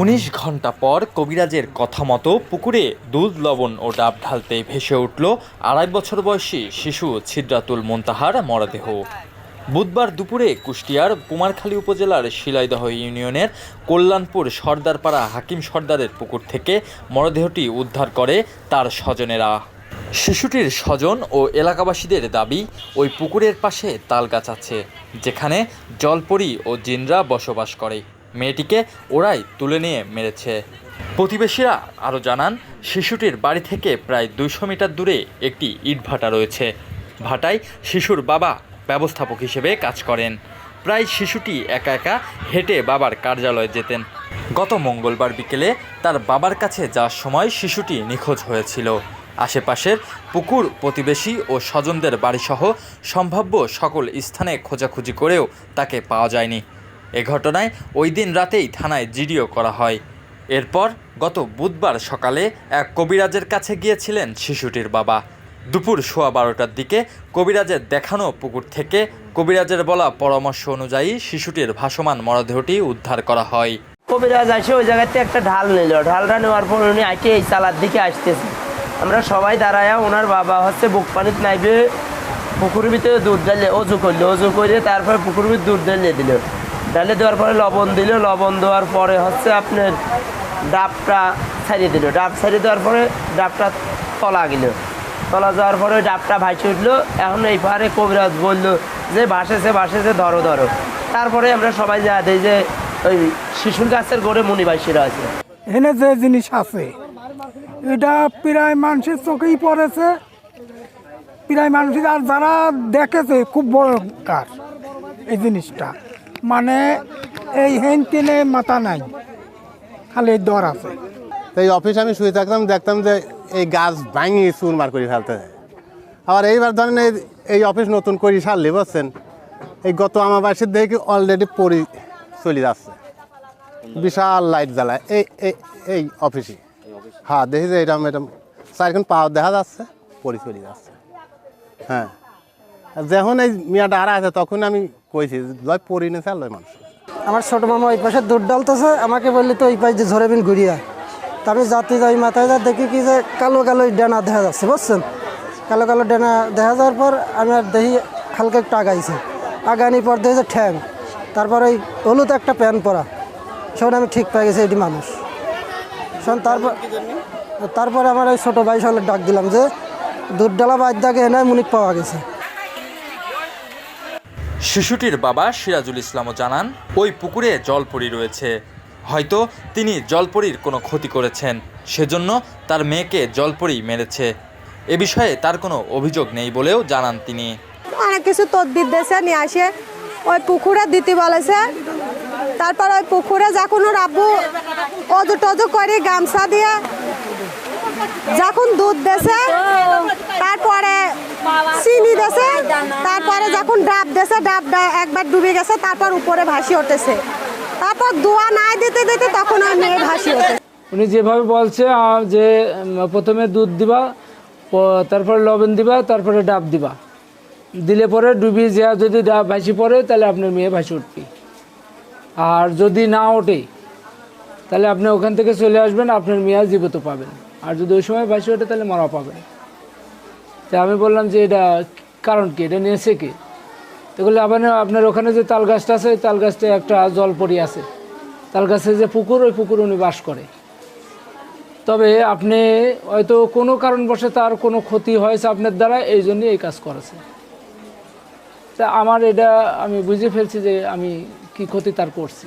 উনিশ ঘণ্টা পর কবিরাজের কথা মতো পুকুরে দুধ, লবণ ও ডাব ঢালতে ভেসে উঠল আড়াই বছর বয়সী শিশু ছিদ্রাতুল মোন্তাহার মরদেহ। বুধবার দুপুরে কুষ্টিয়ার কুমারখালী উপজেলার শিলাইদহ ইউনিয়নের কল্যাণপুর সর্দারপাড়া হাকিম সর্দারের পুকুর থেকে মরদেহটি উদ্ধার করে তার স্বজনেরা। শিশুটির স্বজন ও এলাকাবাসীদের দাবি, ওই পুকুরের পাশে তালগাছ আছে, যেখানে জলপরি ও জিনরা বসবাস করে। মেয়েটিকে ওরাই তুলে নিয়ে মেরেছে। প্রতিবেশীরা আরও জানান, শিশুটির বাড়ি থেকে প্রায় দুইশো মিটার দূরে একটি ইটভাটা রয়েছে। ভাটায় শিশুর বাবা ব্যবস্থাপক হিসেবে কাজ করেন। প্রায় শিশুটি একা একা হেঁটে বাবার কার্যালয়ে যেতেন। গত মঙ্গলবার বিকেলে তার বাবার কাছে যাওয়ার সময় শিশুটি নিখোঁজ হয়েছিল। আশেপাশের পুকুর প্রতিবেশী ও স্বজনদের বাড়িসহ সম্ভাব্য সকল স্থানে খোঁজাখুঁজি করেও তাকে পাওয়া যায়নি। এ ঘটনায় ওই দিন রাতেই থানায় জিডিও করা হয়। এরপর গত বুধবার সকালে এক কবিরাজের কাছে গিয়েছিলেন শিশুটির বাবা। দুপুর সোয়া বারোটার দিকে কবিরাজের দেখানো পুকুর থেকে কবিরাজের বলা পরামর্শ অনুযায়ী শিশুটির ভাসমান মরদেহটি উদ্ধার করা হয়। কবিরাজ আসে ওই জায়গাতে একটা ঢাল নিল। ঢালটা নেওয়ার পর উনি আইটে এই চালার দিকে আসতেছে। আমরা সবাই দাঁড়ায় ওনার বাবা হচ্ছে বুক পানিত নাইবে, পুকুরের ভিতরে দুধ ডালে অজু করল। অজু করে তারপরে পুকুরের ভিতরে দুধ ডালিয়ে দিল। ডালে দেওয়ার পরে লবণ দিল। লবণ দেওয়ার পরে হচ্ছে আপনার ডাবটা ছাড়িয়ে দিল। ডাব ছাড়িয়ে দেওয়ার পরে ডাবটা তলা গেল। তলা যাওয়ার পরে ওই ডাবটা ভাসে উঠল। এখন এই পারে কবিরাজ বলল যে ভাসেছে ভাসেছে ধরো ধরো। তারপরে আমরা সবাই যা দিই যে ওই শিশুর গাছের গড়ে মুনিবাসীরা আছে। এখানে যে জিনিস আছে এটা প্রায় মানুষের চোখেই পড়েছে। প্রায় মানুষের আর যারা দেখেছে খুব বড় কার এই জিনিসটা। মানে এই হেন টেনে মাথা নাই খালি দর আছে। তো এই অফিসে আমি শুয়ে থাকতাম দেখতাম যে এই গাছ ভাঙি চুরমার করে ফেলতে যায় আবার এইবার ধরেন এই এই অফিস নতুন করে সারলি, বুঝছেন? এই গত আমাবাসীর দেখি অলরেডি পরি চলে যাচ্ছে। বিশাল লাইট জ্বালায়। এই এই এই অফিসে হ্যাঁ দেখি যে এরকম এরকম চারখান পাওয়ার দেখা যাচ্ছে, পরি চলে যাচ্ছে। হ্যাঁ। যখন এই মিয়াটা আড়া আছে, তখন আমি কইছি, লয় পরি নেছে আর লয় মানুষ। আমার ছোট মামা ওই পাশে দুধ ডালতেছে, আমাকে বললি তো ওই পাশে ঝরে বিন ঘুরিয়া। আমি যাতে যাই মাথায় যা দেখি কি যে কালো কালো ডানা দেখা যাচ্ছে, বুঝছেন? কালো কালো ডানা দেখা যাওয়ার পর আমি আর দেখি হালকা একটু আগাইছে। আগানি পর দেখি যে ঠ্যাং, তারপর ওই হলুদ একটা প্যান্ট পরা। সেখানে আমি ঠিক পেয়ে গেছি, এটি মানুষ। শোন তারপর তারপরে আমার ওই ছোটো ভাই সঙ্গে ডাক দিলাম যে দুধ ডালা বাদ দাগে এনে মুনিক পাওয়া গেছে। শিশুটির বাবা সিরাজুল ইসলামও জানান, ওই পুকুরে জলপরি রয়েছে। হয়তো তিনি জলপরির কোনো ক্ষতি করেছেন, সেজন্য তার মেয়েকে জলপরি মেরেছে। এ বিষয়ে তার কোনো অভিযোগ নেই বলেও জানান তিনি। অনেক কিছু তদবির দেশে নিয়ে আসে। ওই পুকুরে দিতে বলেছে। তারপর ওই পুকুরে যখন ওর আব্বু অজু টজু করে গামছা দিয়ে যখন দুধ দেছে তারপরে চিনি দেছে তারপরে যখন ডাব দেছে ডাব একবার ডুবে গেছে, তারপর উপরে ভাসি উঠেছে। তারপর দোয়া নাই দিতে দিতে তখন ওই মেয়ে ভাসি ওঠে। উনি যেভাবে বলছে যে প্রথমে দুধ দিবা তারপরে লবণ দিবা, তারপরে ডাব দিবা। দিলে পরে ডুবি যা, যদি ডাব ভাসি পড়ে, তাহলে আপনার মেয়ে ভাসি উঠবে। আর যদি না ওঠে, তাহলে আপনি ওখান থেকে চলে আসবেন, আপনার মেয়ে জীবিত পাবেন আর যদি ওই সময় ভাসি ওঠে, তাহলে মারা পাবেন তা আমি বললাম যে, এটা কারণ কি? এটা নিয়েছে কি? বললে আবার আপনার ওখানে যে তাল গাছটা আছে তাল গাছটা একটা জল পড়ি আছে। তাল গাছে যে পুকুর, ওই পুকুর উনি বাস করে। তবে আপনি হয়তো কোনো কারণবশে তার কোনো ক্ষতি হয়েছে আপনার দ্বারা, এই জন্যই এই কাজ করেছে। তা আমার এটা আমি বুঝে ফেলছি যে আমি কি ক্ষতি তার করছি।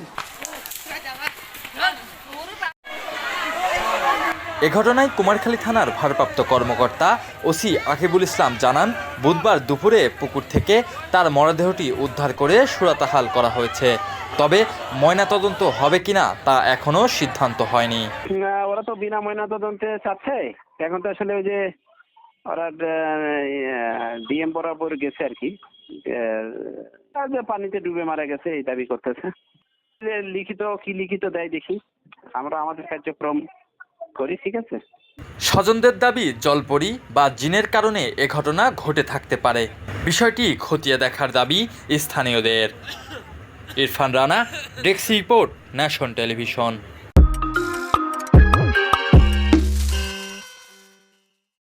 এ ঘটনায় কুমারখালী থানার ভারপ্রাপ্ত কর্মকর্তা ওসি আকিবুল ইসলাম জানান, বুধবার দুপুরে পুকুর থেকে তার মরদেহটি উদ্ধার করে সুরাতাহাল করা হয়েছে। তবে ময়নাতদন্ত হবে কিনা তা এখনও সিদ্ধান্ত হয়নি। ওরা তো বিনা ময়না তদন্তে চাচ্ছে। এখন তো আসলে ওই যে ওরা ডিএম বরাবর গেছে আর কি। যে পানিতে ডুবে মারা গেছে, এই দাবি করতেছে। লিখিত কি লিখিত দেয় দেখি। আমরা আমাদের কার্যক্রম করি, ঠিক আছে? স্বজনদের দাবি, জলপরি বা জিনের কারণে এ ঘটনা ঘটে থাকতে পারে। বিষয়টি খতিয়ে দেখার দাবি স্থানীয়দের। ইরফান রানা, ডেক্সি রিপোর্ট, ন্যাশন টেলিভিশন।